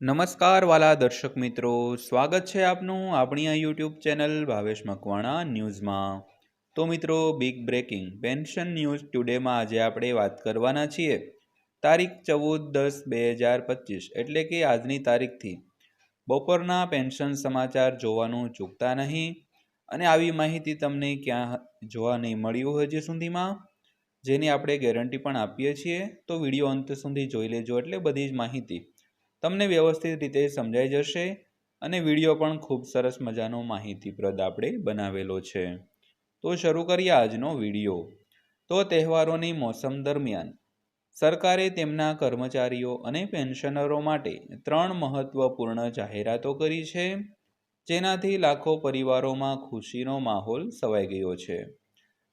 નમસ્કાર વાલા દર્શક મિત્રો, સ્વાગત છે આપનું આપણી આ યુટ્યુબ ચેનલ ભાવેશ મકવાણા ન્યૂઝમાં. તો મિત્રો બિગ બ્રેકિંગ પેન્શન ન્યૂઝ ટુડેમાં આજે આપણે વાત કરવાના છીએ. તારીખ ચૌદ દસ બે હજાર પચીસ, એટલે કે આજની તારીખથી. બપોરના પેન્શન સમાચાર જોવાનું ચૂકતા નહીં. અને આવી માહિતી તમને ક્યાં જોવા નહીં મળ્યું હજી સુધીમાં, જેની આપણે ગેરંટી પણ આપીએ છીએ. તો વીડિયો અંત સુધી જોઈ લેજો, એટલે બધી જ માહિતી. તમને વ્યવસ્થિત રીતે સમજાઈ જશે અને વીડિયો પણ ખૂબ સરસ મજાનો માહિતીપ્રદ આપણે બનાવેલો છે. તો શરૂ કરીએ આજનો વીડિયો. તો તહેવારોની મોસમ દરમિયાન સરકારે તેમના કર્મચારીઓ અને પેન્શનરો માટે ત્રણ મહત્વપૂર્ણ જાહેરાતો કરી છે, જેનાથી લાખો પરિવારોમાં ખુશીનો માહોલ સવાઈ ગયો છે.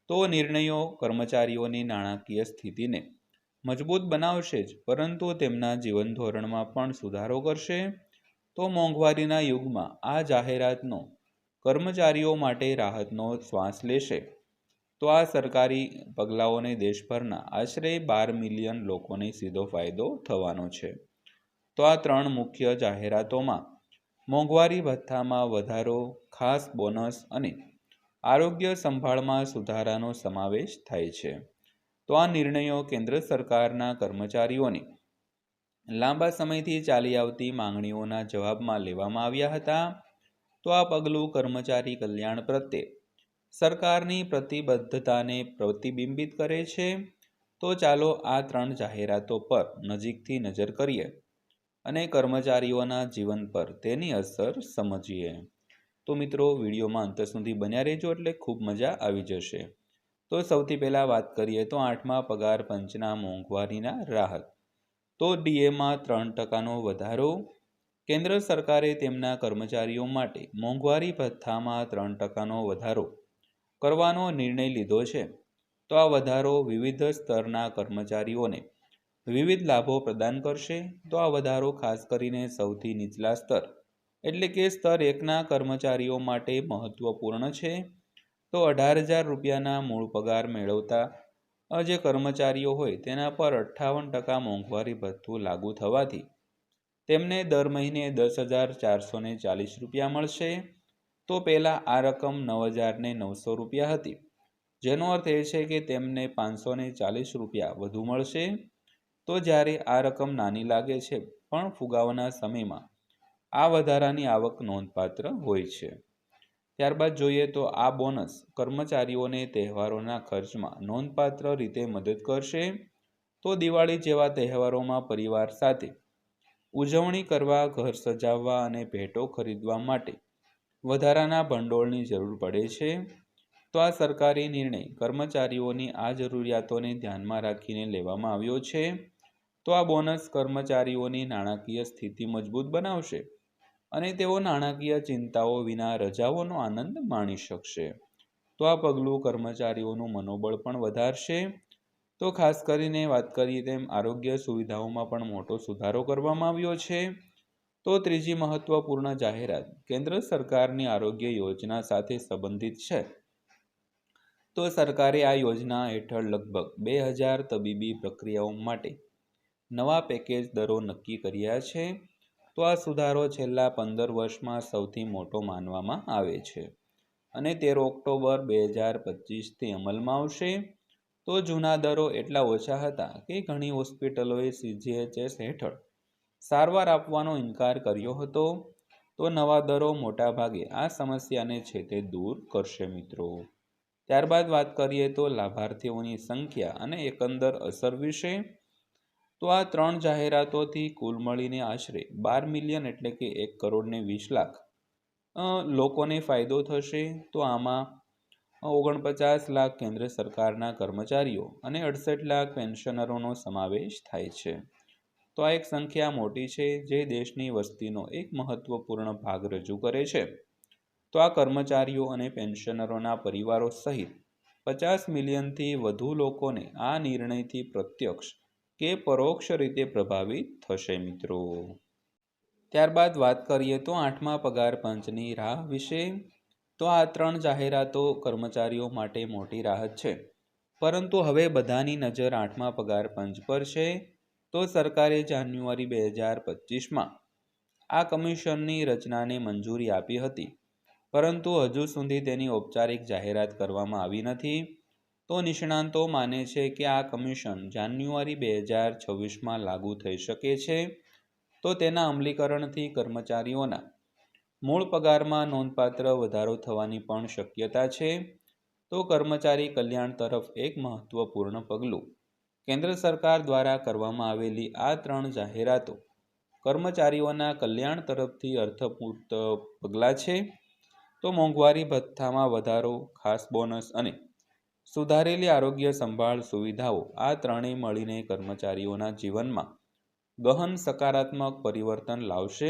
તો નિર્ણયો કર્મચારીઓની નાણાકીય સ્થિતિને મજબૂત બનાવશે જ, પરંતુ તેમના જીવન ધોરણમાં પણ સુધારો કરશે. તો મોંઘવારીના યુગમાં આ જાહેરાતનો કર્મચારીઓ માટે રાહતનો શ્વાસ લેશે. તો આ સરકારી પગલાઓને દેશભરના આશરે બાર મિલિયન લોકોને સીધો ફાયદો થવાનો છે. તો આ ત્રણ મુખ્ય જાહેરાતોમાં મોંઘવારી ભથ્થામાં વધારો, ખાસ બોનસ અને આરોગ્ય સંભાળમાં સુધારાનો સમાવેશ થાય છે. તો આ નિર્ણયો કેન્દ્ર સરકારના કર્મચારીઓની લાંબા સમયથી ચાલી આવતી માંગણીઓના જવાબમાં લેવામાં આવ્યા હતા. તો આ પગલું કર્મચારી કલ્યાણ પ્રત્યે સરકારની પ્રતિબદ્ધતાને પ્રતિબિંબિત કરે છે. તો ચાલો આ ત્રણ જાહેરાતો પર નજીકથી નજર કરીએ અને કર્મચારીઓના જીવન પર તેની અસર સમજીએ. તો મિત્રો, વિડીયોમાં અંત સુધી બન્યા રહેજો એટલે ખૂબ મજા આવી જશે. તો સૌથી પહેલાં વાત કરીએ તો આઠમા પગાર પંચના મોંઘવારીના રાહત. તો ડીએમાં ત્રણ ટકાનો વધારો. કેન્દ્ર સરકારે તેમના કર્મચારીઓ માટે મોંઘવારી ભથ્થામાં ત્રણ ટકાનો વધારો કરવાનો નિર્ણય લીધો છે. તો આ વધારો વિવિધ સ્તરના કર્મચારીઓને વિવિધ લાભો પ્રદાન કરશે. તો આ વધારો ખાસ કરીને સૌથી નીચલા સ્તર, એટલે કે સ્તર એકના કર્મચારીઓ માટે મહત્વપૂર્ણ છે. તો અઢાર હજાર રૂપિયાના મૂળ પગાર મેળવતા જે કર્મચારીઓ હોય તેના પર અઠ્ઠાવન ટકા મોંઘવારી ભથ્થું લાગુ થવાથી તેમને દર મહિને દસ હજાર ચારસો ચાલીસ રૂપિયા મળશે. તો પહેલાં આ રકમ નવ હજારને નવસો રૂપિયા હતી. જેનો અર્થ એ છે કે તેમને પાંચસો ચાલીસ રૂપિયા વધુ મળશે. તો જ્યારે આ રકમ નાની લાગે છે પણ ફુગાવાના સમયમાં આ વધારાની આવક નોંધપાત્ર હોય છે. ત્યારબાદ જોઈએ તો આ બોનસ કર્મચારીઓને તહેવારોના ખર્ચમાં નોંધપાત્ર રીતે મદદ કરશે. તો દિવાળી જેવા તહેવારોમાં પરિવાર સાથે ઉજવણી કરવા, ઘર સજાવવા અને ભેટો ખરીદવા માટે વધારાના ભંડોળની જરૂર પડે છે. તો આ સરકારી નિર્ણય કર્મચારીઓની આ જરૂરિયાતોને ધ્યાનમાં રાખીને લેવામાં આવ્યો છે. તો આ બોનસ કર્મચારીઓની નાણાકીય સ્થિતિ મજબૂત બનાવશે. અને તેઓ નાણાકીય ચિંતાઓ વિના રજાઓનો આનંદ માણી શકશે. તો આ પગલું કર્મચારીઓનું મનોબળ પણ વધારશે. તો ખાસ કરીને વાત કરીએ તેમ આરોગ્ય સુવિધાઓમાં પણ મોટો સુધારો કરવામાં આવ્યો છે. તો ત્રીજી મહત્વપૂર્ણ જાહેરાત, કેન્દ્ર સરકારની આરોગ્ય યોજના સાથે સંબંધિત છે. તો સરકારે આ યોજના હેઠળ લગભગ બે હજાર તબીબી પ્રક્રિયાઓ માટે નવા પેકેજ દરો નક્કી કર્યા છે. તો આ સુધારો છેલ્લા પંદર વર્ષમાં સૌથી મોટો માનવામાં આવે છે. અને તેર ઓક્ટોબર બે હજાર પચીસથી અમલમાં આવશે. તો જૂના દરો એટલા ઓછા હતા કે ઘણી હોસ્પિટલોએ સીજીએચએસ હેઠળ સારવાર આપવાનો ઇનકાર કર્યો હતો. તો નવા દરો મોટાભાગે આ સમસ્યાને છે તે દૂર કરશે મિત્રો. ત્યારબાદ વાત કરીએ તો લાભાર્થીઓની સંખ્યા અને એકંદર અસર વિશે. તો આ ત્રણ જાહેરાતોથી કુલ મળીને આશરે બાર મિલિયન એટલે કે એક કરોડને વીસ લાખ લોકોને ફાયદો થશે. તો આમાં ઓગણપચાસ લાખ કેન્દ્ર સરકારના કર્મચારીઓ અને અડસઠ લાખ પેન્શનરોનો સમાવેશ થાય છે. તો આ એક સંખ્યા મોટી છે જે દેશની વસ્તીનો એક મહત્વપૂર્ણ ભાગ રજૂ કરે છે. તો આ કર્મચારીઓ અને પેન્શનરોના પરિવારો સહિત પચાસ મિલિયનથી વધુ લોકોને આ નિર્ણયથી પ્રત્યક્ષ કે પરોક્ષ રીતે પ્રભાવિત થશે મિત્રો. ત્યારબાદ વાત કરીએ તો આઠમા પગાર પંચની રાહ વિશે. તો આ ત્રણ જાહેરાતો કર્મચારીઓ માટે મોટી રાહત છે. પરંતુ હવે બધાની નજર આઠમા પગાર પંચ પર છે. તો સરકારે જાન્યુઆરી બે હજાર પચીસમાં આ કમિશનની રચનાને મંજૂરી આપી હતી. પરંતુ હજુ સુધી તેની ઔપચારિક જાહેરાત કરવામાં આવી નથી. તો નિષ્ણાંતો માને છે કે આ કમિશન જાન્યુઆરી બે હજાર છવ્વીસમાં લાગુ થઈ શકે છે. તો તેના અમલીકરણથી કર્મચારીઓના મૂળ પગારમાં નોંધપાત્ર વધારો થવાની પણ શક્યતા છે. તો કર્મચારી કલ્યાણ તરફ એક મહત્વપૂર્ણ પગલું. કેન્દ્ર સરકાર દ્વારા કરવામાં આવેલી આ ત્રણ જાહેરાતો કર્મચારીઓના કલ્યાણ તરફથી અર્થપૂર્ત પગલાં છે. તો મોંઘવારી ભથ્થામાં વધારો, ખાસ બોનસ અને સુધારેલી આરોગ્ય સંભાળ સુવિધાઓ આ ત્રણેય મળીને કર્મચારીઓના જીવનમાં ગહન સકારાત્મક પરિવર્તન લાવશે.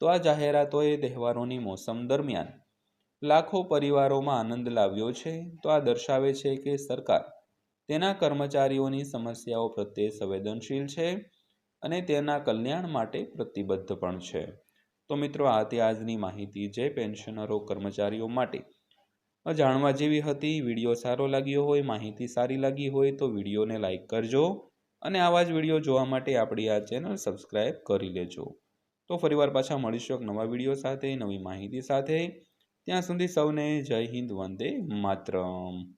તો આ જાહેરાતોએ તહેવારોની મોસમ દરમિયાન લાખો પરિવારોમાં આનંદ લાવ્યો છે. તો આ દર્શાવે છે કે સરકાર તેના કર્મચારીઓની સમસ્યાઓ પ્રત્યે સંવેદનશીલ છે અને તેના કલ્યાણ માટે પ્રતિબદ્ધ પણ છે. તો મિત્રો, આ તે આજની માહિતી. જે પેન્શનરો કર્મચારીઓ માટે. જાણવા જેવી હતી, વીડિયો સારો લાગ્યો હોય, માહિતી સારી લાગી હોય તો વિડીયોને લાઇક કરજો અને આવા જ વીડિયો જોવા માટે આપણી આ ચેનલ સબસ્ક્રાઈબ કરી લેજો. તો ફરીવાર પાછા મળીશું એક નવા વીડિયો સાથે, નવી માહિતી સાથે. ત્યાં સુધી સૌને જય હિન્દ, વંદે માતરમ.